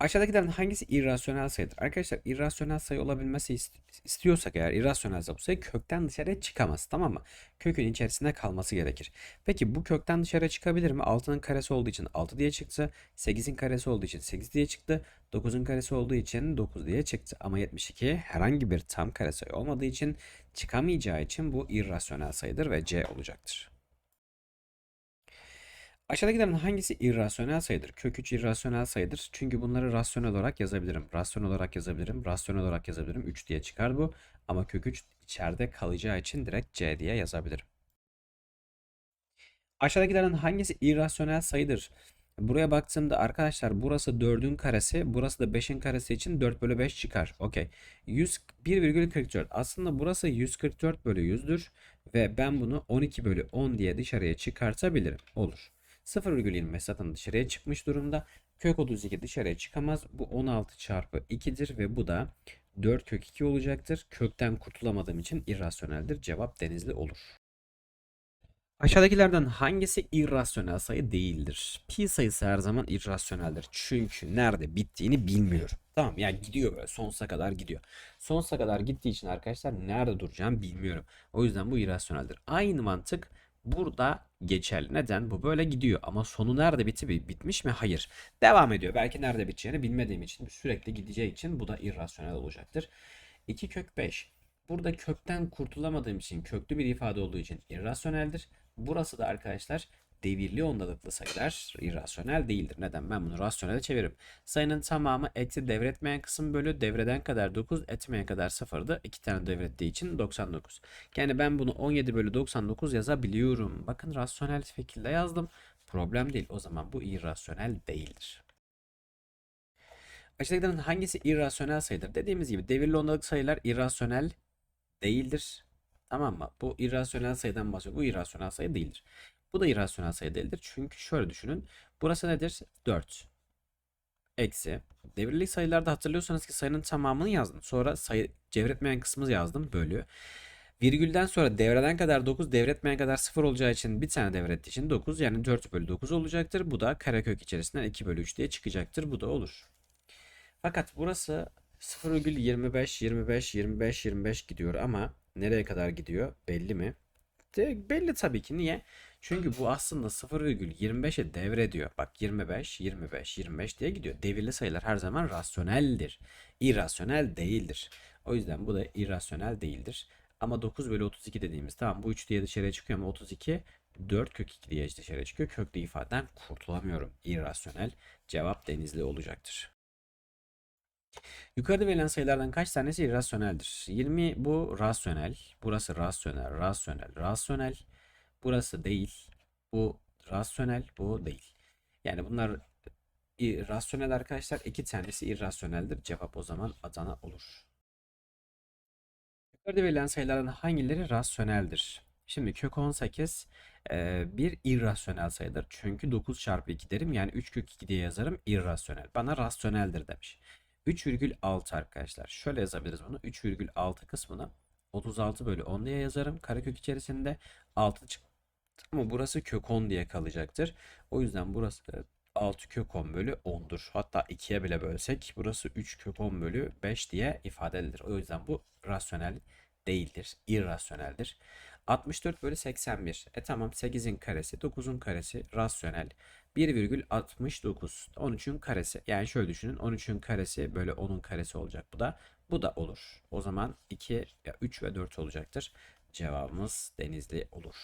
Aşağıdakilerin hangisi irrasyonel sayıdır? Arkadaşlar irrasyonel sayı olabilmesi ist- istiyorsak eğer irrasyonelse bu sayı kökten dışarıya çıkamaz tamam mı? Kökün içerisinde kalması gerekir. Peki bu kökten dışarıya çıkabilir mi? 6'nın karesi olduğu için 6 diye çıktı. 8'in karesi olduğu için 8 diye çıktı. 9'un karesi olduğu için 9 diye çıktı. Ama 72 herhangi bir tam kare sayı olmadığı için çıkamayacağı için bu irrasyonel sayıdır ve C olacaktır. Aşağıdakilerin hangisi irrasyonel sayıdır? Kök 3 irrasyonel sayıdır. Çünkü bunları rasyonel olarak yazabilirim. Rasyonel olarak yazabilirim. Rasyonel olarak yazabilirim. 3 diye çıkar bu. Ama kök 3 içeride kalacağı için direkt C diye yazabilirim. Aşağıdakilerin hangisi irrasyonel sayıdır? Buraya baktığımda arkadaşlar burası 4'ün karesi, burası da 5'in karesi için 4 bölü 5 çıkar. Okey. 101,44. Aslında burası 144 bölü 100'dür ve ben bunu 12 bölü 10 diye dışarıya çıkartabilirim. Olur. 0,25 zaten dışarıya çıkmış durumda. Kök 32 dışarıya çıkamaz. Bu 16 çarpı 2'dir ve bu da 4 kök 2 olacaktır. Kökten kurtulamadığım için irrasyoneldir. Cevap denizli olur. Aşağıdakilerden hangisi irrasyonel sayı değildir? Pi sayısı her zaman irrasyoneldir. Çünkü nerede bittiğini bilmiyorum. Tamam yani gidiyor böyle sonsuza kadar gidiyor. Sonsuza kadar gittiği için arkadaşlar nerede duracağım bilmiyorum. O yüzden bu irrasyoneldir. Aynı mantık burada geçerli. Neden? Bu böyle gidiyor ama sonu nerede bitti bi- bitmiş mi? Hayır. Devam ediyor. Belki nerede biteceğini bilmediğim için sürekli gideceği için bu da irrasyonel olacaktır. 2 kök 5. Burada kökten kurtulamadığım için köklü bir ifade olduğu için irrasyoneldir. Burası da arkadaşlar devirli ondalıklı sayılar irrasyonel değildir. Neden? Ben bunu rasyonele çeviririm. Sayının tamamı eksi devretmeyen kısım bölü devreden kadar 9 etmeyen kadar 0'dı. 2 tane devrettiği için 99. Yani ben bunu 17 bölü 99 yazabiliyorum. Bakın rasyonel şekilde yazdım. Problem değil. O zaman bu irrasyonel değildir. Aşağıdakilerin hangisi irrasyonel sayıdır? Dediğimiz gibi devirli ondalık sayılar irrasyonel değildir. Tamam mı? Bu irrasyonel sayıdan bahsediyor. Bu irrasyonel sayı değildir. Bu da irrasyonel sayı değildir. Çünkü şöyle düşünün. Burası nedir? 4. Eksi. Devirli sayılarda hatırlıyorsanız ki sayının tamamını yazdım. Sonra sayı devretmeyen kısmı yazdım. Bölü. Virgülden sonra devreden kadar 9, devretmeyen kadar 0 olacağı için bir tane devrettiği için 9 yani 4 bölü 9 olacaktır. Bu da karekök içerisinden 2 bölü 3 diye çıkacaktır. Bu da olur. Fakat burası 0,25, 25, 25, 25 gidiyor ama nereye kadar gidiyor belli mi? De, belli tabii ki. Niye? Çünkü bu aslında 0,25'e devrediyor. Bak 25, 25, 25 diye gidiyor. Devirli sayılar her zaman rasyoneldir. İrrasyonel değildir. O yüzden bu da irrasyonel değildir. Ama 9 bölü 32 dediğimiz tamam bu 3 diye dışarıya çıkıyor ama 32 4 kök 2 diye dışarıya çıkıyor. Köklü ifadeden kurtulamıyorum. İrrasyonel. Cevap denizli olacaktır. Yukarıda verilen sayılardan kaç tanesi irrasyoneldir? 20 bu rasyonel. Burası rasyonel, rasyonel, rasyonel. Burası değil. Bu rasyonel, bu değil. Yani bunlar irrasyonel arkadaşlar. iki tanesi irrasyoneldir. Cevap o zaman Adana olur. Yukarıda verilen sayılardan hangileri rasyoneldir? Şimdi kök 18 e, bir irrasyonel sayıdır. Çünkü 9 çarpı 2 derim. Yani 3 kök 2 diye yazarım. irrasyonel. Bana rasyoneldir demiş. 3,6 arkadaşlar. Şöyle yazabiliriz bunu. 3,6 kısmını 36 bölü 10 diye yazarım. Karekök içerisinde 6 çıktı. Ama burası kök 10 diye kalacaktır. O yüzden burası 6 kök 10 bölü 10'dur. Hatta 2'ye bile bölsek burası 3 kök 10 bölü 5 diye ifade edilir. O yüzden bu rasyonel değildir. irrasyoneldir. 64 bölü 81. E tamam 8'in karesi 9'un karesi rasyonel. 1,69 13'ün karesi. Yani şöyle düşünün 13'ün karesi böyle 10'un karesi olacak bu da. Bu da olur. O zaman 2, 3 ve 4 olacaktır. Cevabımız denizli olur.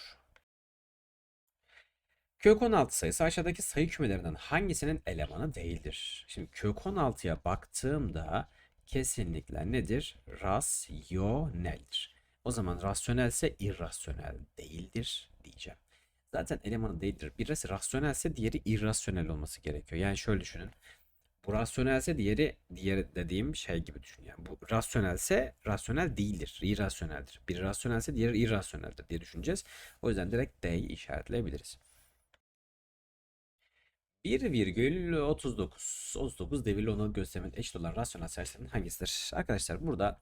Kök 16 sayısı aşağıdaki sayı kümelerinden hangisinin elemanı değildir? Şimdi kök 16'ya baktığımda kesinlikle nedir? Rasyoneldir. O zaman rasyonelse irrasyonel değildir diyeceğim. Zaten elemanı değildir. Birisi rasyonelse diğeri irrasyonel olması gerekiyor. Yani şöyle düşünün. Bu rasyonelse diğeri diğer dediğim şey gibi düşün. Yani bu rasyonelse rasyonel değildir. irrasyoneldir. Biri rasyonelse diğeri irrasyoneldir diye düşüneceğiz. O yüzden direkt D'yi işaretleyebiliriz. 1,39 39 devirli ondalık gösterimin eşit olan rasyonel sayıların hangisidir? Arkadaşlar burada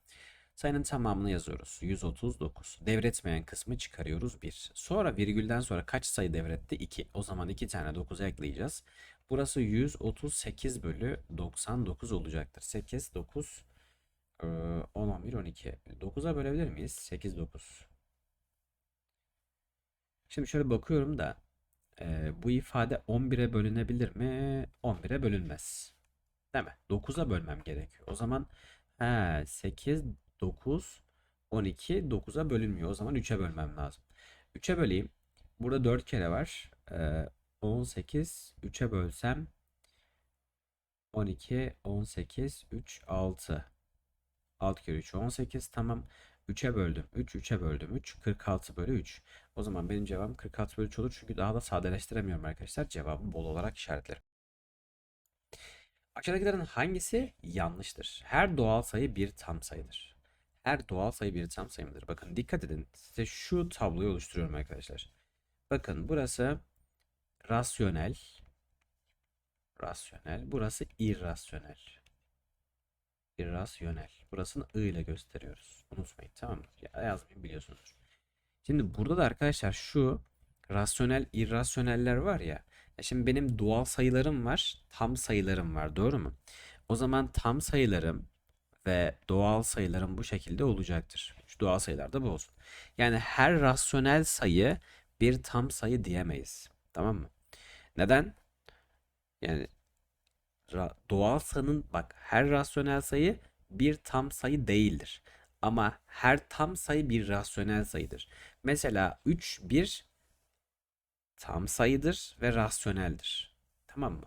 sayının tamamını yazıyoruz. 139. Devretmeyen kısmı çıkarıyoruz 1. Sonra virgülden sonra kaç sayı devretti? 2. O zaman 2 tane 9'a ekleyeceğiz. Burası 138 bölü 99 olacaktır. 8, 9, eee, 10, 11, 12. 9'a bölebilir miyiz? 8, 9. Şimdi şöyle bakıyorum da eee, bu ifade 11'e bölünebilir mi? 11'e bölünmez. Değil mi? 9'a bölmem gerekiyor. O zaman he, 8, 9, 12, 9'a bölünmüyor. O zaman 3'e bölmem lazım. 3'e böleyim. Burada 4 kere var. Ee, 18, 3'e bölsem 12, 18, 3, 6. 6 kere 3, 18. Tamam. 3'e böldüm. 3, 3'e böldüm. 3, 46 bölü 3. O zaman benim cevabım 46 bölü 3 olur. Çünkü daha da sadeleştiremiyorum arkadaşlar. Cevabı bol olarak işaretlerim. Aşağıdakilerin hangisi yanlıştır? Her doğal sayı bir tam sayıdır. Her doğal sayı bir tam sayımdır. Bakın dikkat edin. Size şu tabloyu oluşturuyorum arkadaşlar. Bakın burası rasyonel. Rasyonel. Burası irrasyonel. İrrasyonel. Burasını I ile gösteriyoruz. Unutmayın tamam mı? Ya, yazmayın biliyorsunuz. Şimdi burada da arkadaşlar şu rasyonel, irrasyoneller var ya. ya Şimdi benim doğal sayılarım var, tam sayılarım var, doğru mu? O zaman tam sayılarım ve doğal sayılarım bu şekilde olacaktır. Şu doğal sayılar da bu olsun. Yani her rasyonel sayı bir tam sayı diyemeyiz. Tamam mı? Neden? Yani doğal sayının bak her rasyonel sayı bir tam sayı değildir. Ama her tam sayı bir rasyonel sayıdır. Mesela 3 bir tam sayıdır ve rasyoneldir. Tamam mı?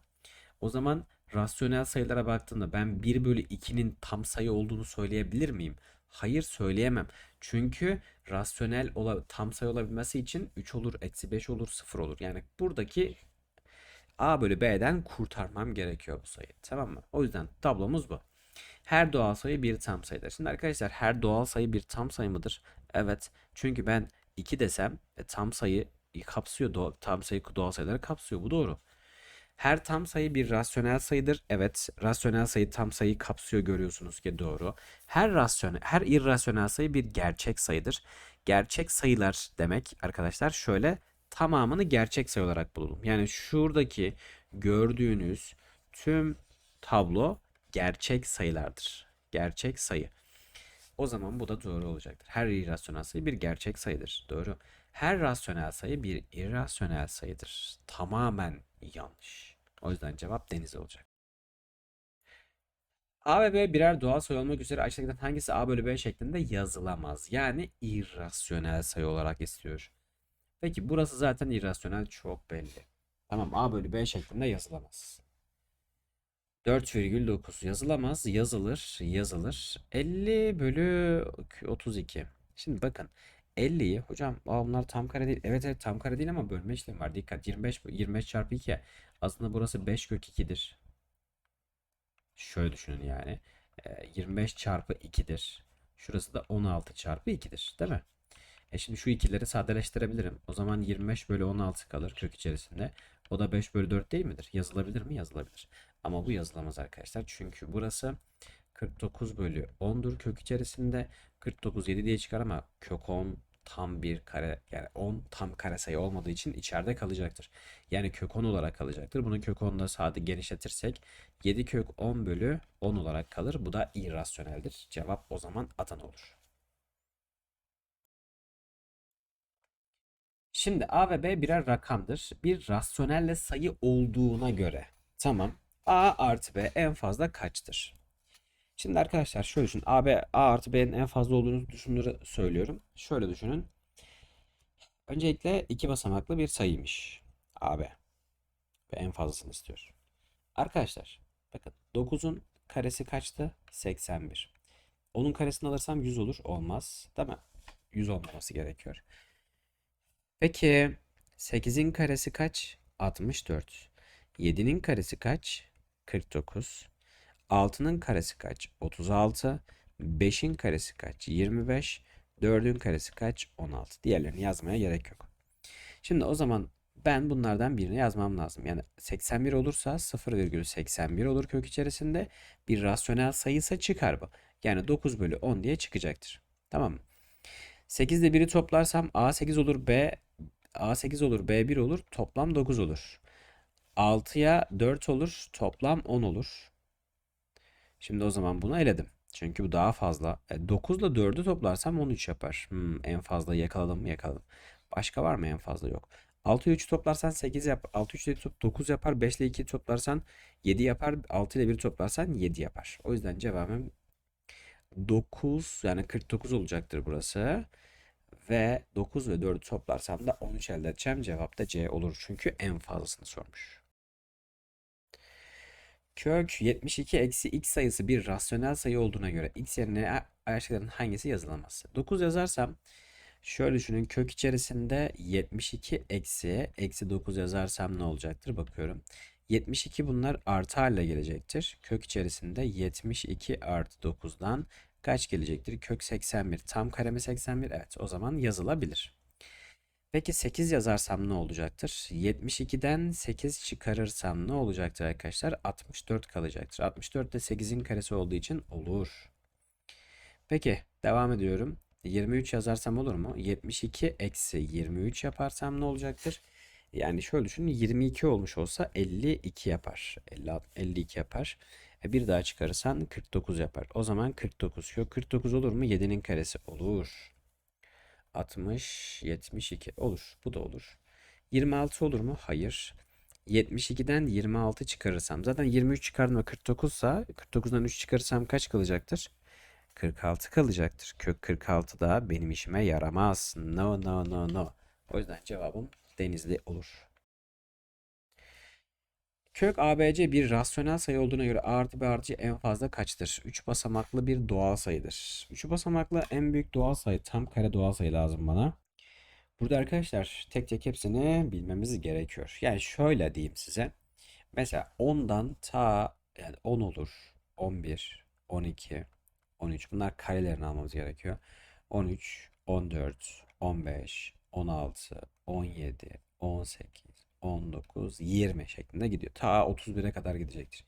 O zaman rasyonel sayılara baktığımda ben 1 bölü 2'nin tam sayı olduğunu söyleyebilir miyim? Hayır söyleyemem. Çünkü rasyonel ola, tam sayı olabilmesi için 3 olur, eksi 5 olur, 0 olur. Yani buradaki A bölü B'den kurtarmam gerekiyor bu sayıyı. Tamam mı? O yüzden tablomuz bu. Her doğal sayı bir tam sayıdır. Şimdi arkadaşlar her doğal sayı bir tam sayı mıdır? Evet. Çünkü ben 2 desem e, tam sayı kapsıyor. doğa- tam sayı doğal sayıları kapsıyor. Bu doğru. Her tam sayı bir rasyonel sayıdır. Evet, rasyonel sayı tam sayıyı kapsıyor görüyorsunuz ki doğru. Her rasyonel, her irrasyonel sayı bir gerçek sayıdır. Gerçek sayılar demek arkadaşlar şöyle tamamını gerçek sayı olarak bulalım. Yani şuradaki gördüğünüz tüm tablo gerçek sayılardır. Gerçek sayı. O zaman bu da doğru olacaktır. Her irrasyonel sayı bir gerçek sayıdır. Doğru. Her rasyonel sayı bir irrasyonel sayıdır. Tamamen yanlış. O yüzden cevap deniz olacak. A ve B birer doğal sayı olmak üzere aşağıdakilerden hangisi A bölü B şeklinde yazılamaz? Yani irrasyonel sayı olarak istiyor. Peki burası zaten irrasyonel çok belli. Tamam A bölü B şeklinde yazılamaz. 4,9 yazılamaz. Yazılır. Yazılır. 50 bölü 32. Şimdi bakın. 50'yi hocam aa bunlar tam kare değil. Evet evet tam kare değil ama bölme işlemi var. Dikkat 25 25 çarpı 2. Aslında burası 5 kök 2'dir. Şöyle düşünün yani. Ee, 25 çarpı 2'dir. Şurası da 16 çarpı 2'dir. Değil mi? E şimdi şu ikileri sadeleştirebilirim. O zaman 25 bölü 16 kalır kök içerisinde. O da 5 bölü 4 değil midir? Yazılabilir mi? Yazılabilir. Ama bu yazılamaz arkadaşlar. Çünkü burası 49 bölü 10'dur kök içerisinde. 49 7 diye çıkar ama kök 10 tam bir kare yani 10 tam kare sayı olmadığı için içeride kalacaktır. Yani kök 10 olarak kalacaktır. Bunu kök 10'da sade genişletirsek 7 kök 10 bölü 10 olarak kalır. Bu da irrasyoneldir. Cevap o zaman Adana olur. Şimdi A ve B birer rakamdır. Bir rasyonelle sayı olduğuna göre. Tamam. A artı B en fazla kaçtır? Şimdi arkadaşlar şöyle düşünün. A, B, A artı B'nin en fazla olduğunu düşündüğünü söylüyorum. Şöyle düşünün. Öncelikle iki basamaklı bir sayıymış. AB. Ve en fazlasını istiyor. Arkadaşlar bakın 9'un karesi kaçtı? 81. Onun karesini alırsam 100 olur. Olmaz. Değil mi? 100 olmaması gerekiyor. Peki 8'in karesi kaç? 64. 7'nin karesi kaç? 49. 6'nın karesi kaç? 36. 5'in karesi kaç? 25. 4'ün karesi kaç? 16. Diğerlerini yazmaya gerek yok. Şimdi o zaman ben bunlardan birini yazmam lazım. Yani 81 olursa 0,81 olur kök içerisinde. Bir rasyonel sayısa çıkar bu. Yani 9 bölü 10 diye çıkacaktır. Tamam mı? 8 ile 1'i toplarsam A8 olur B A8 olur B1 olur. Toplam 9 olur. 6'ya 4 olur. Toplam 10 olur. Şimdi o zaman bunu eledim. Çünkü bu daha fazla. E, 9 ile 4'ü toplarsam 13 yapar. Hmm, en fazla yakaladım yakaladım. Başka var mı en fazla yok. 6 ile 3'ü toplarsan 8 yap. 6 3 ile 9 yapar. 5 ile 2'yi toplarsan 7 yapar. 6 ile 1 toplarsan 7 yapar. O yüzden cevabım 9 yani 49 olacaktır burası. Ve 9 ve 4'ü toplarsam da 13 elde edeceğim. Cevap da C olur. Çünkü en fazlasını sormuş. Kök 72 eksi x sayısı bir rasyonel sayı olduğuna göre x yerine aşağıdakilerin hangisi yazılamaz? 9 yazarsam şöyle düşünün kök içerisinde 72 eksi eksi 9 yazarsam ne olacaktır? Bakıyorum. 72 bunlar artı hale gelecektir. Kök içerisinde 72 artı 9'dan kaç gelecektir? Kök 81. Tam karemi 81. Evet o zaman yazılabilir. Peki 8 yazarsam ne olacaktır? 72'den 8 çıkarırsam ne olacaktır arkadaşlar? 64 kalacaktır. 64 de 8'in karesi olduğu için olur. Peki devam ediyorum. 23 yazarsam olur mu? 72 eksi 23 yaparsam ne olacaktır? Yani şöyle düşünün 22 olmuş olsa 52 yapar. 50, 52 yapar. E bir daha çıkarırsan 49 yapar. O zaman 49. Yok 49 olur mu? 7'nin karesi olur. 60, 72 olur. Bu da olur. 26 olur mu? Hayır. 72'den 26 çıkarırsam zaten 23 çıkardım ve 49 sa 49'dan 3 çıkarırsam kaç kalacaktır? 46 kalacaktır. Kök 46 da benim işime yaramaz. No no no no. O yüzden cevabım denizli olur. Kök ABC bir rasyonel sayı olduğuna göre artı B artı en fazla kaçtır? 3 basamaklı bir doğal sayıdır. 3 basamaklı en büyük doğal sayı tam kare doğal sayı lazım bana. Burada arkadaşlar tek tek hepsini bilmemiz gerekiyor. Yani şöyle diyeyim size. Mesela 10'dan ta yani 10 olur. 11, 12, 13 bunlar karelerini almamız gerekiyor. 13, 14, 15, 16, 17, 18, 19, 20 şeklinde gidiyor. Ta 31'e kadar gidecektir.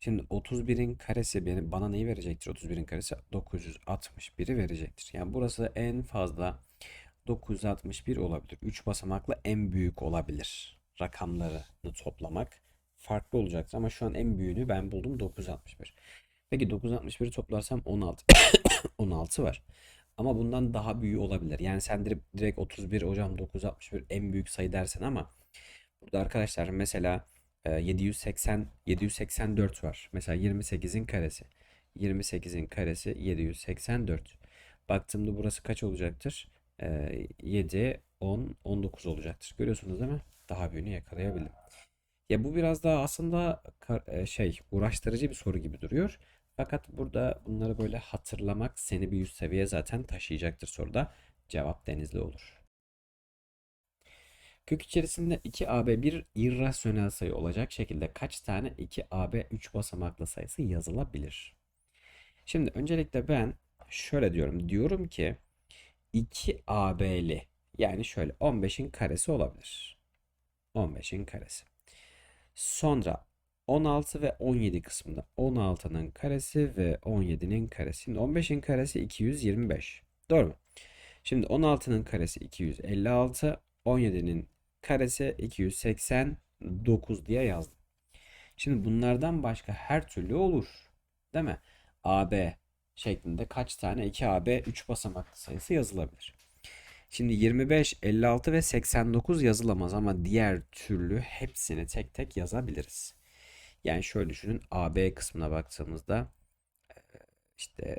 Şimdi 31'in karesi benim, bana neyi verecektir? 31'in karesi 961'i verecektir. Yani burası en fazla 961 olabilir. 3 basamaklı en büyük olabilir. Rakamlarını toplamak farklı olacaktır ama şu an en büyüğünü ben buldum 961. Peki 961'i toplarsam 16. 16 var. Ama bundan daha büyüğü olabilir. Yani sen direkt, direkt 31 hocam 961 en büyük sayı dersin ama Burada arkadaşlar mesela 780 784 var. Mesela 28'in karesi. 28'in karesi 784. Baktığımda burası kaç olacaktır? 7, 10, 19 olacaktır. Görüyorsunuz değil mi? Daha büyüğünü yakalayabildim. Ya bu biraz daha aslında şey uğraştırıcı bir soru gibi duruyor. Fakat burada bunları böyle hatırlamak seni bir üst seviye zaten taşıyacaktır soruda. Cevap denizli olur. Kök içerisinde 2AB bir irrasyonel sayı olacak şekilde kaç tane 2AB 3 basamaklı sayısı yazılabilir? Şimdi öncelikle ben şöyle diyorum. Diyorum ki 2AB'li yani şöyle 15'in karesi olabilir. 15'in karesi. Sonra 16 ve 17 kısmında 16'nın karesi ve 17'nin karesi. Şimdi 15'in karesi 225. Doğru mu? Şimdi 16'nın karesi 256, 17'nin karesi 289 diye yazdım. Şimdi bunlardan başka her türlü olur. Değil mi? AB şeklinde kaç tane 2AB 3 basamaklı sayısı yazılabilir. Şimdi 25, 56 ve 89 yazılamaz ama diğer türlü hepsini tek tek yazabiliriz. Yani şöyle düşünün AB kısmına baktığımızda işte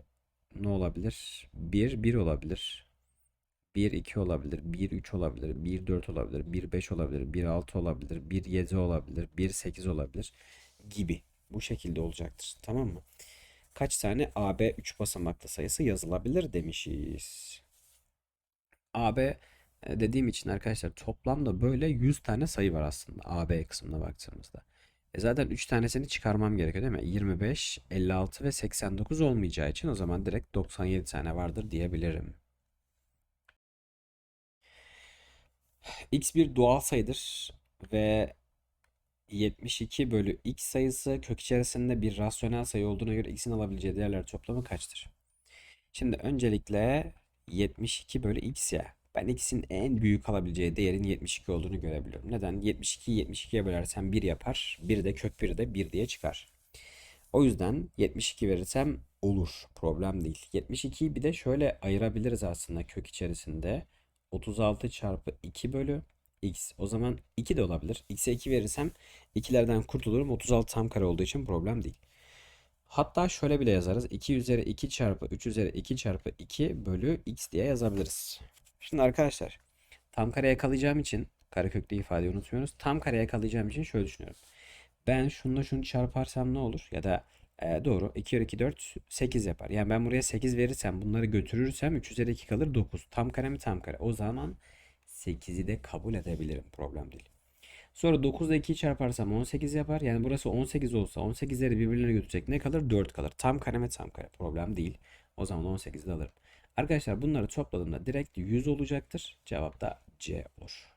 ne olabilir? 1, 1 olabilir. 1 2 olabilir, 1 3 olabilir, 1 4 olabilir, 1 5 olabilir, 1 6 olabilir, 1 7 olabilir, 1 8 olabilir gibi. Bu şekilde olacaktır. Tamam mı? Kaç tane AB 3 basamaklı sayısı yazılabilir demişiz. AB e, dediğim için arkadaşlar toplamda böyle 100 tane sayı var aslında AB kısmına baktığımızda. E zaten 3 tanesini çıkarmam gerekiyor değil mi? 25, 56 ve 89 olmayacağı için o zaman direkt 97 tane vardır diyebilirim. X bir doğal sayıdır ve 72 bölü x sayısı kök içerisinde bir rasyonel sayı olduğuna göre x'in alabileceği değerler toplamı kaçtır? Şimdi öncelikle 72 bölü x ya. Ben x'in en büyük alabileceği değerin 72 olduğunu görebiliyorum. Neden? 72'yi 72'ye bölersem 1 yapar. 1 de kök 1 de 1 diye çıkar. O yüzden 72 verirsem olur. Problem değil. 72'yi bir de şöyle ayırabiliriz aslında kök içerisinde. 36 çarpı 2 bölü x. O zaman 2 de olabilir. x'e 2 verirsem 2'lerden kurtulurum. 36 tam kare olduğu için problem değil. Hatta şöyle bile yazarız. 2 üzeri 2 çarpı 3 üzeri 2 çarpı 2 bölü x diye yazabiliriz. Şimdi arkadaşlar tam kare yakalayacağım için karekökte ifadeyi unutmuyoruz. Tam kare yakalayacağım için şöyle düşünüyorum. Ben şununla şunu çarparsam ne olur? Ya da e, doğru 2 kere 2 4 8 yapar. Yani ben buraya 8 verirsem bunları götürürsem 3 üzeri 2 kalır 9. Tam kare mi tam kare? O zaman 8'i de kabul edebilirim. Problem değil. Sonra 9 ile 2'yi çarparsam 18 yapar. Yani burası 18 olsa 18'leri birbirine götürecek ne kalır? 4 kalır. Tam kare mi tam kare? Problem değil. O zaman 18'i de alırım. Arkadaşlar bunları topladığımda direkt 100 olacaktır. Cevap da C olur.